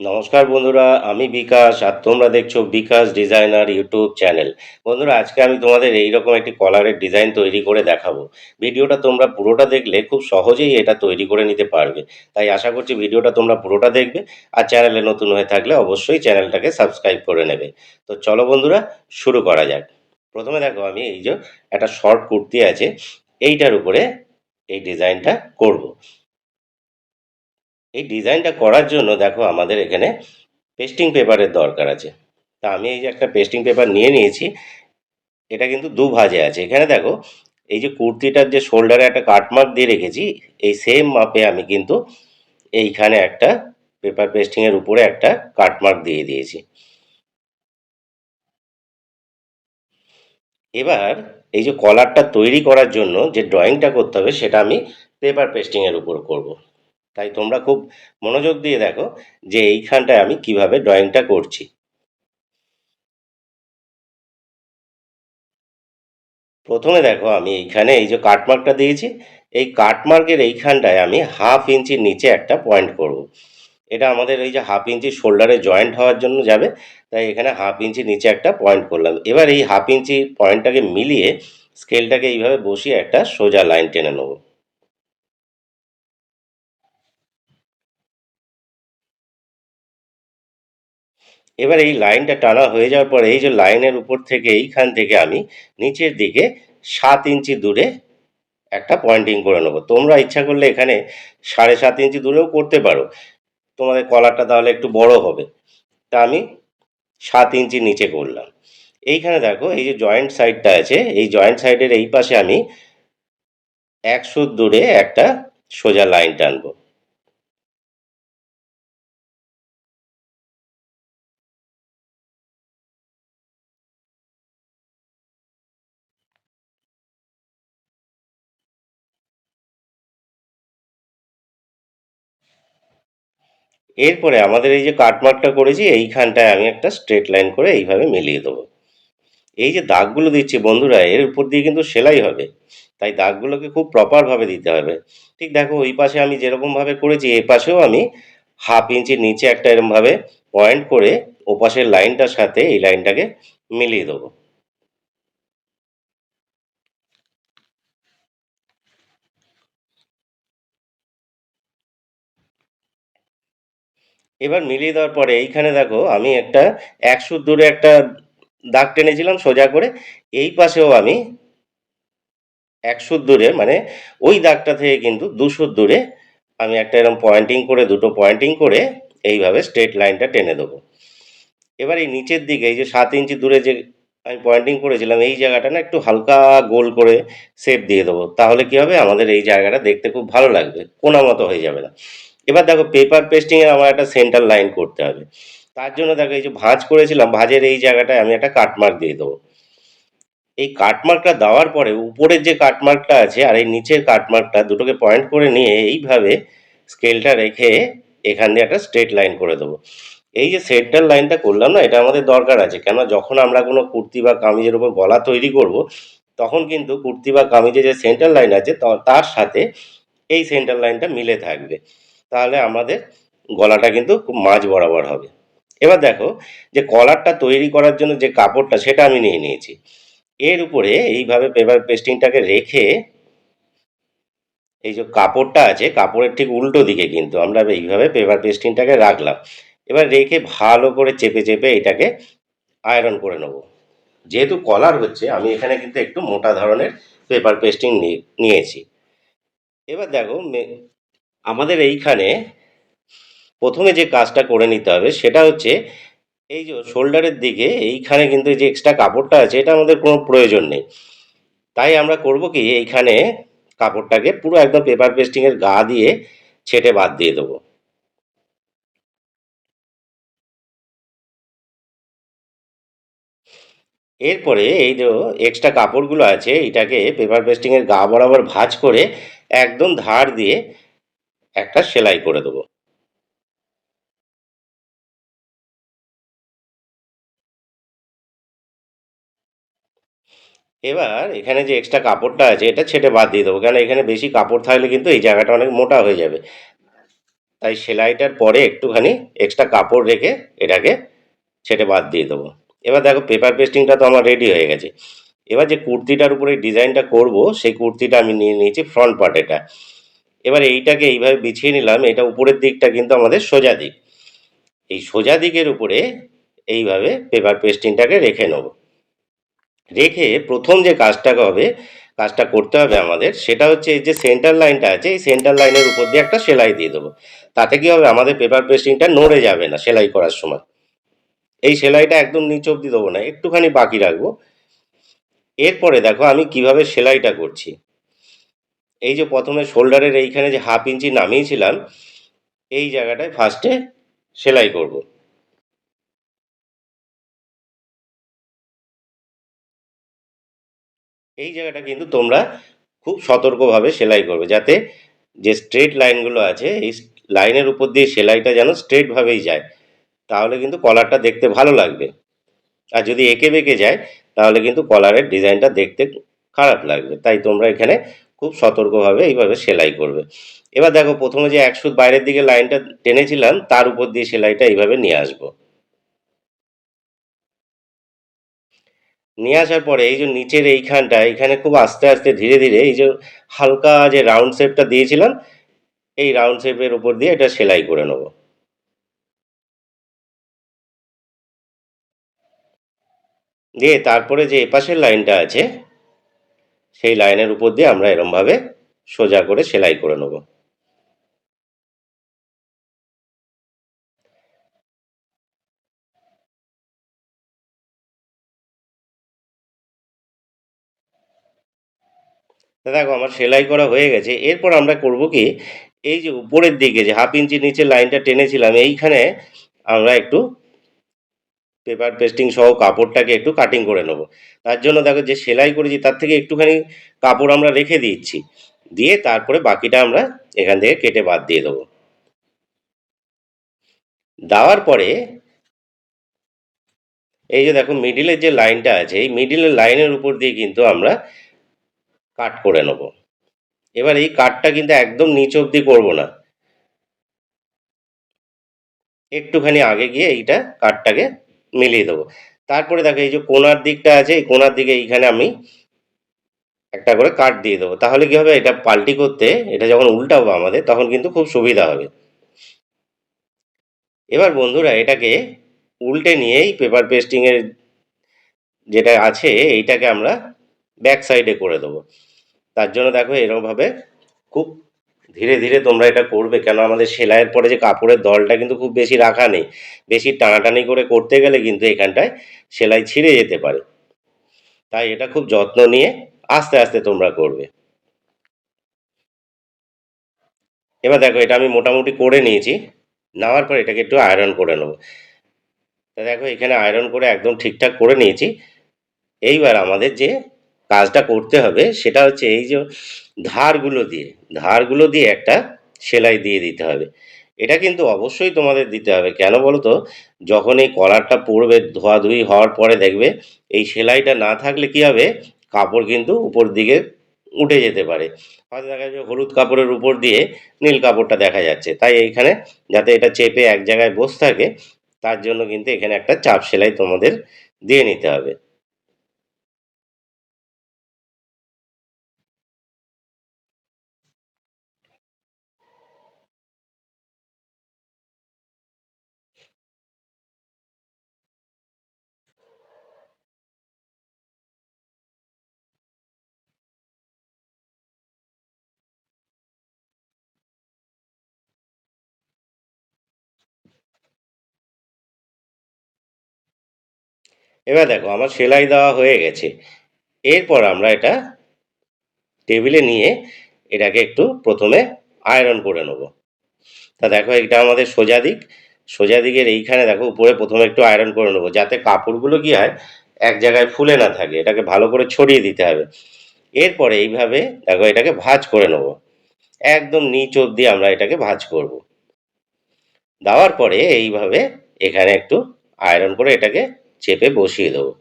নমস্কার বন্ধুরা, আমি বিকাশ আর তোমরা দেখছ বিকাশ ডিজাইনার ইউটিউব চ্যানেল। বন্ধুরা, আজকে আমি তোমাদের এইরকম একটি কলারের ডিজাইন তৈরি করে দেখাবো। ভিডিওটা তোমরা পুরোটা দেখলে খুব সহজেই এটা তৈরি করে নিতে পারবে। তাই আশা করছি ভিডিওটা তোমরা পুরোটা দেখবে আর চ্যানেলে নতুন হয়ে থাকলে অবশ্যই চ্যানেলটাকে সাবস্ক্রাইব করে নেবে। তো চলো বন্ধুরা, শুরু করা যাক। প্রথমে দেখো আমি এই যে একটা শর্ট কুর্তি আছে, এইটার উপরে এই ডিজাইনটা করব। এই ডিজাইনটা করার জন্য দেখো আমাদের এখানে পেস্টিং পেপারের দরকার আছে। তা আমি এই যে একটা পেস্টিং পেপার নিয়ে নিয়েছি, এটা কিন্তু দু ভাজে আছে। এখানে দেখো, এই যে কুর্তিটার যে শোল্ডারে একটা কাটমার্ক দিয়ে রেখেছি, এই সেম মাপে আমি কিন্তু এইখানে একটা পেপার পেস্টিংয়ের উপরে একটা কাটমার্ক দিয়ে দিয়েছি। এবার এই যে কলারটা তৈরি করার জন্য যে ড্রয়িংটা করতে হবে, সেটা আমি পেপার পেস্টিংয়ের উপর করব। তাই তোমরা খুব মনোযোগ দিয়ে দেখো যে এইখানটায় আমি কীভাবে ড্রয়িংটা করছি। প্রথমে দেখো আমি এইখানে এই যে কাটমার্কটা দিয়েছি, এই কাটমার্কের এইখানটায় আমি হাফ ইঞ্চির নিচে একটা পয়েন্ট করব। এটা আমাদের এই যে হাফ ইঞ্চি শোল্ডারে জয়েন্ট হওয়ার জন্য যাবে, তাই এখানে হাফ ইঞ্চি নিচে একটা পয়েন্ট করলাম। এবার এই হাফ ইঞ্চি পয়েন্টটাকে মিলিয়ে স্কেলটাকে এইভাবে বসিয়ে একটা সোজা লাইন টেনে নেব। এবার এই লাইনটা টানা হয়ে যাওয়ার পরে এই যে লাইনের উপর থেকে এইখান থেকে আমি নিচের দিকে সাত ইঞ্চি দূরে একটা পয়েন্টিং করে নেব। তোমরা ইচ্ছা করলে এখানে সাড়ে সাত ইঞ্চি দূরেও করতে পারো। তোমাদের কলারটা তাহলে একটু বড় হবে। তা আমি সাত ইঞ্চি নিচে করলাম। এইখানে দেখো, এই যে জয়েন্ট সাইডটা আছে, এই জয়েন্ট সাইডের এই পাশে আমি একশো দূরে একটা সোজা লাইন টানবো। এরপরে আমাদের এই যে কাটমার্কটা করেছি, এইখানটায় আমি একটা স্ট্রেট লাইন করে এইভাবে মিলিয়ে দেবো। এই যে দাগগুলো দিচ্ছি বন্ধুরা, এর উপর দিয়ে কিন্তু সেলাই হবে। তাই দাগগুলোকে খুব প্রপারভাবে দিতে হবে। ঠিক দেখো, ওই পাশে আমি যেরকমভাবে করেছি, এ পাশেও আমি হাফ ইঞ্চির নিচে একটা এরমভাবে পয়েন্ট করে ওপাশের লাইনটার সাথে এই লাইনটাকে মিলিয়ে দেবো। এবার মিলিয়ে দেওয়ার পরে এইখানে দেখো আমি একটা একশো দূরে একটা দাগ টেনেছিলাম সোজা করে। এই পাশেও আমি একশো দূরে মানে ওই দাগটা থেকে কিন্তু দুশো দূরে আমি একটা এরকম পয়েন্টিং করে, দুটো পয়েন্টিং করে এইভাবে স্ট্রেট লাইনটা টেনে দেবো। এবার এই নিচের দিকে, এই যে সাত ইঞ্চি দূরে যে আমি পয়েন্টিং করেছিলাম, এই জায়গাটা না একটু হালকা গোল করে শেপ দিয়ে দেবো। তাহলে কি হবে? আমাদের এই জায়গাটা দেখতে খুব ভালো লাগবে। কোনা মতো হয়ে যাবে না। এবার দেখো পেপার পেস্টিংয়ে আমার একটা সেন্টার লাইন করতে হবে। তার জন্য দেখো এই যে ভাঁজ করেছিলাম, ভাঁজের এই জায়গাটায় আমি একটা কাটমার্ক দিয়ে দেবো। এই কাটমার্কটা দেওয়ার পরে উপরের যে কাটমার্কটা আছে আর এই নিচের কাটমার্কটা দুটোকে পয়েন্ট করে নিয়ে এইভাবে স্কেলটা রেখে এখান দিয়ে একটা স্ট্রেট লাইন করে দেবো। এই যে সেন্টার লাইনটা করলাম না, এটা আমাদের দরকার আছে। কেন যখন আমরা কোনো কুর্তি বা কামিজের উপর গলা তৈরি করব, তখন কিন্তু কুর্তি বা কামিজে যে সেন্টার লাইন আছে তার সাথে এই সেন্টার লাইনটা মিলে থাকবে। তাহলে আমাদের গলাটা কিন্তু খুব মাঝ বরাবর হবে। এবার দেখো যে কলারটা তৈরি করার জন্য যে কাপড়টা, সেটা আমি নিয়ে নিয়েছি। এর উপরে এইভাবে পেপার পেস্টিংটাকে রেখে এই যে কাপড়টা আছে, কাপড়ের ঠিক উল্টো দিকে কিন্তু আমরা এইভাবে পেপার পেস্টিংটাকে রাখলাম। এবার রেখে ভালো করে চেপে চেপে এটাকে আয়রন করে নেব। যেহেতু কলার হচ্ছে, আমি এখানে কিন্তু একটু মোটা ধরনের পেপার পেস্টিং নিয়েছি। এবার দেখো আমাদের এইখানে প্রথমে যে কাজটা করে নিতে হবে সেটা হচ্ছে এই যে শোল্ডারের দিকে এইখানে কিন্তু যে এক্সট্রা কাপড়টা আছে, এটা আমাদের কোনো প্রয়োজন নেই। তাই আমরা করব কি, এইখানে কাপড়টাকে পুরো একদম পেপার পেস্টিংয়ের গা দিয়ে ছেটে বাদ দিয়ে দেবো। এরপরে এই যে এক্সট্রা কাপড়গুলো আছে, এটাকে পেপার পেস্টিংয়ের গা বরাবর ভাঁজ করে একদম ধার দিয়ে একটা সেলাই করে দেবো। এবার এখানে যে এক্সট্রা কাপড়টা আছে, এটা ছেটে বাদ দিয়ে দেবো। কেন এখানে বেশি কাপড় থাকলে কিন্তু এই জায়গাটা অনেক মোটা হয়ে যাবে। তাই সেলাইটার পরে একটুখানি এক্সট্রা কাপড় রেখে এটাকে ছেটে বাদ দিয়ে দেবো। এবার দেখো পেপার পেস্টিংটা তো আমার রেডি হয়ে গেছে। এবার যে কুর্তিটার উপরে ডিজাইনটা করব, সেই কুর্তিটা আমি নিয়ে নিয়েছি ফ্রন্ট পার্ট এটা। এবার এইটাকে এইভাবে বিছিয়ে নিলাম, এটা উপরের দিকটা কিন্তু আমাদের সোজা দিক। এই সোজা দিকের উপরে এইভাবে পেপার পেস্টিংটাকে রেখে নেব। রেখে প্রথম যে কাজটা হবে, কাজটা করতে হবে আমাদের, সেটা হচ্ছে এই যে সেন্টার লাইনটা আছে, এই সেন্টার লাইনের উপর দিয়ে একটা সেলাই দিয়ে দেবো। তাতে কি হবে, আমাদের পেপার পেস্টিংটা নড়ে যাবে না সেলাই করার সময়। এই সেলাইটা একদম নিচ অব্দি দেবো না, একটুখানি বাকি রাখব। এরপরে দেখো আমি কীভাবে সেলাইটা করছি। এই যে প্রথমে শোল্ডারের এইখানে যে হাফ ইঞ্চি নামিয়েছিলাম, এই জায়গাটায় ফার্স্টে সেলাই করব। এই জায়গাটা কিন্তু তোমরা খুব সতর্কভাবে সেলাই করবে, যাতে যে স্ট্রেট লাইনগুলো আছে, এই লাইনের উপর দিয়ে সেলাইটা যেন স্ট্রেটভাবেই যায়। তাহলে কিন্তু কলারটা দেখতে ভালো লাগবে। আর যদি এঁকে বেঁকে যায়, তাহলে কিন্তু কলারের ডিজাইনটা দেখতে খারাপ লাগবে। তাই তোমরা এখানে খুব সতর্কভাবে এইভাবে সেলাই করবে। এবার দেখো, প্রথমে যে একশো বাইরের দিকে লাইনটা টেনেছিলাম, তার উপর দিয়ে সেলাইটা এইভাবে নিয়ে আসব। নিয়ে আসার পরে এই যে নিচের এইখানটা, এইখানে খুব আস্তে আস্তে ধীরে ধীরে এই যে হালকা যে রাউন্ড শেপটা দিয়েছিলাম, এই রাউন্ড শেপের উপর দিয়ে এটা সেলাই করে নেব। দিয়ে তারপরে যে এপাশের লাইনটা আছে সেই লাইনের উপর দিয়ে আমরা এরমভাবে সোজা করে সেলাই করে নেব। দেখো, আমার সেলাই করা হয়ে গেছে। এরপর আমরা করব কি, এই যে উপরের দিকে যে হাফ ইঞ্চি নিচে লাইনটা টেনেছিলাম, এইখানে আমরা একটু পেপার পেস্টিং সহ কাপড়টাকে একটু কাটিং করে নেব। তার জন্য দেখো যে সেলাই করেছি, তার থেকে একটুখানি কাপড় আমরা রেখে দিচ্ছি। দিয়ে তারপরে বাকিটা আমরা এখান থেকে কেটে বাদ দিয়ে দেবো। দেওয়ার পরে এই যে দেখো মিডিলের যে লাইনটা আছে, এই মিডিলের লাইনের উপর দিয়ে কিন্তু আমরা কাট করে নেব। এবার এই কাটটা কিন্তু একদম নিচ অবধি করব না। একটুখানি আগে গিয়ে এইটা কাটটাকে মিলিয়ে দেবো। তারপরে দেখো এই যে কোনার দিকটা আছে, এই কোনার দিকে এইখানে আমি একটা করে কাট দিয়ে দেবো। তাহলে কী হবে? এটা পাল্টি করতে, এটা যখন উল্টাবো আমাদের, তখন কিন্তু খুব সুবিধা হবে। এবার বন্ধুরা এটাকে উল্টে নিয়েই পেপার পেস্টিংয়ের যেটা আছে, এইটাকে আমরা ব্যাক সাইডে করে দেবো। তার জন্য দেখো এরকমভাবে খুব ধীরে ধীরে তোমরা এটা করবে কেন? আমাদের সেলাইয়ের পরে যে কাপড়ের দলটা কিন্তু খুব বেশি রাখা নেই। বেশি টানাটানি করে করতে গেলে কিন্তু এখানটায় সেলাই ছিঁড়ে যেতে পারে। তাই এটা খুব যত্ন নিয়ে আস্তে আস্তে তোমরা করবে। এবার দেখো, এটা আমি মোটামুটি করে নিয়েছি। নেওয়ার পর এটাকে একটু আয়রন করে নেব। তা দেখো, এখানে আয়রন করে একদম ঠিকঠাক করে নিয়েছি। এইবার আমাদের যে কাজটা করতে হবে, সেটা হচ্ছে এই যে ধারগুলো দিয়ে ধারগুলো দিয়ে একটা সেলাই দিয়ে দিতে হবে। এটা কিন্তু অবশ্যই তোমাদের দিতে হবে। কেন বলো তো যখন এই কলারটা পড়বে ধোয়াধুয়ি হওয়ার পরে দেখবে, এই সেলাইটা না থাকলে কি হবে? কাপড় কিন্তু উপর দিকে উঠে যেতে পারে। হয়তো দেখা যাচ্ছে হলুদ কাপড়ের উপর দিয়ে নীল কাপড়টা দেখা যাচ্ছে। তাই এইখানে যাতে এটা চেপে এক জায়গায় বসে থাকে, তার জন্য কিন্তু এখানে একটা চাপ সেলাই তোমাদের দিয়ে নিতে হবে। এবার দেখো, আমার সেলাই দেওয়া হয়ে গেছে। এরপর আমরা এটা টেবিলে নিয়ে এটাকে একটু প্রথমে আয়রন করে নেব। তা দেখো এটা আমাদের সোজা দিক। সোজা দিকের এইখানে দেখো, উপরে প্রথমে একটু আয়রন করে নেব, যাতে কাপড়গুলো কি হয়, এক জায়গায় ফুলে না থাকে। এটাকে ভালো করে ছড়িয়ে দিতে হবে। এরপরে এইভাবে দেখো, এটাকে ভাজ করে নেব। একদম নিচ অব্দি আমরা এটাকে ভাজ করব। দেওয়ার পরে এইভাবে এখানে একটু আয়রন করে এটাকে চেপে বসিয়ে দেবো।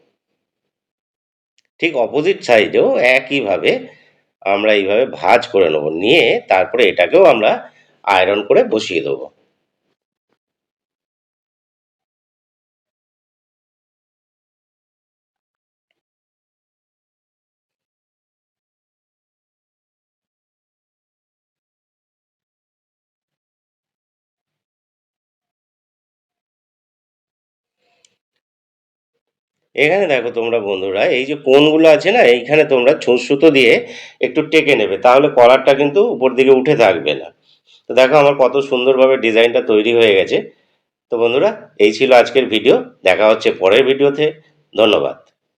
ঠিক অপোজিট সাইডেও একইভাবে আমরা এইভাবে ভাজ করে নেব। নিয়ে তারপরে এটাকেও আমরা আয়রন করে বসিয়ে দেবো। এখানে দেখো তোমরা বন্ধুরা, এই যে কোনগুলো আছে না, এইখানে তোমরা ছুঁচ সুতো দিয়ে একটু টেকে নেবে, তাহলে কলারটা কিন্তু উপর দিকে উঠে থাকবে না। তো দেখো আমার কত সুন্দরভাবে ডিজাইনটা তৈরি হয়ে গেছে। তো বন্ধুরা, এই ছিল আজকের ভিডিও, দেখা হচ্ছে পরের ভিডিওতে, ধন্যবাদ।